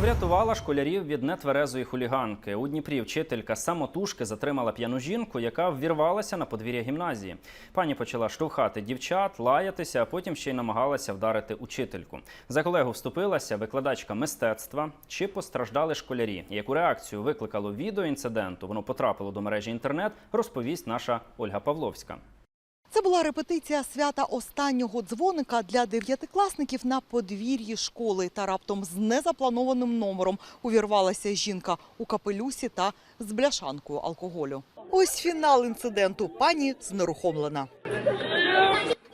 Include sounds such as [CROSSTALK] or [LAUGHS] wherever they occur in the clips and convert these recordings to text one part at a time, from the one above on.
Врятувала школярів від нетверезої хуліганки. У Дніпрі вчителька самотужки затримала п'яну жінку, яка ввірвалася на подвір'я гімназії. Пані почала штовхати дівчат, лаятися, а потім ще й намагалася вдарити учительку. За колегу вступилася викладачка мистецтва. Чи постраждали школярі? Яку реакцію викликало відео інциденту? Воно потрапило до мережі інтернет. Розповість наша Ольга Павловська. Це була репетиція свята останнього дзвоника для дев'ятикласників на подвір'ї школи. Та раптом з незапланованим номером увірвалася жінка у капелюсі та з бляшанкою алкоголю. Ось фінал інциденту. Пані знерухомлена.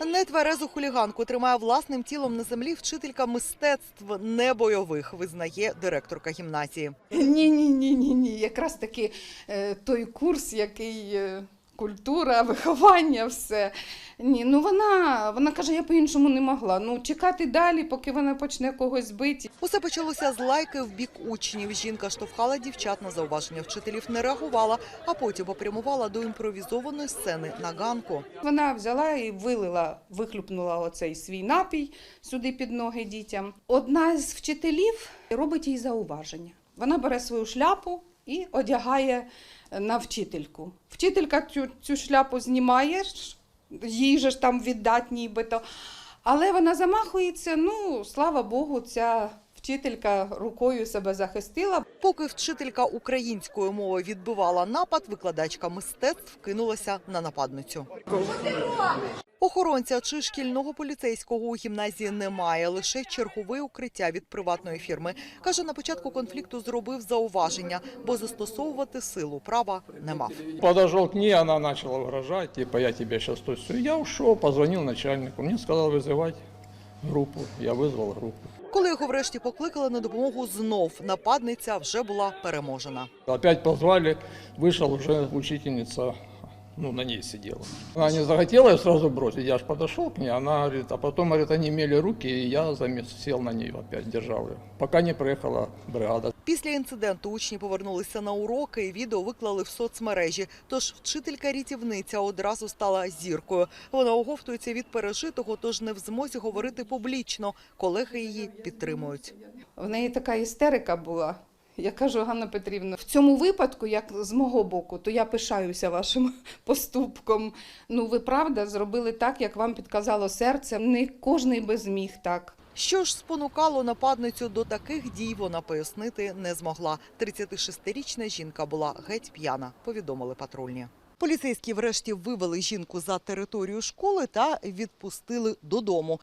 Нетверезу хуліганку тримає власним тілом на землі вчителька мистецтв небойових, визнає директорка гімназії. Ні, ні, ні, ні, ні. Якраз таки е, той курс, який е, культура, [LAUGHS] виховання, все. Ні, ну вона, вона каже, я по-іншому не могла. Ну, чекати далі, поки вона почне когось бити. Усе почалося з лайки в бік учнів. Жінка штовхала дівчат на зауваження вчителів, не реагувала, а потім попрямувала до імпровізованої сцени на ганку. Вона взяла і вилила, вихлюпнула оцей свій напій сюди під ноги дітям. Одна з вчителів робить їй зауваження. Вона бере свою шляпу і одягає на вчительку. Вчителька цю, цю шляпу знімає, їй же ж там віддать нібито. Але вона замахується, ну, слава Богу, ця вчителька рукою себе захистила. Поки вчителька української мови відбивала напад, викладачка мистецтв кинулася на нападницю. Охоронця чи шкільного поліцейського у гімназії немає, лише чергове укриття від приватної фірми. Каже, на початку конфлікту зробив зауваження, бо застосовувати силу права не мав. Подошел к ней, она начала угрожать, типа, я тебя сейчас то. Я ушел, позвонил начальнику, мне сказал вызывать группу, я визвав групу. Коли його врешті покликали на допомогу, знов нападниця вже була переможена. Опять позвали, вийшла вже учительница, ну, на ней сидела. Она не захотела ее сразу бросить, я аж подошел к ней, она говорит, а потом, говорит, они имели руки, и я замес- сел на нее опять, держал ее, пока не приехала бригада. Після інциденту учні повернулися на уроки і відео виклали в соцмережі. Тож вчителька-рятівниця одразу стала зіркою. Вона оговтується від пережитого, тож не в змозі говорити публічно. Колеги її підтримують. В неї така істерика була. Я кажу, Ганна Петрівна, в цьому випадку, як з мого боку, то я пишаюся вашим [LAUGHS] поступком. Ну, ви правда зробили так, як вам підказало серце. Не кожний би зміг так. Що ж спонукало нападницю до таких дій, вона пояснити не змогла. 36-річна жінка була геть п'яна, повідомили патрульні. Поліцейські врешті вивели жінку за територію школи та відпустили додому.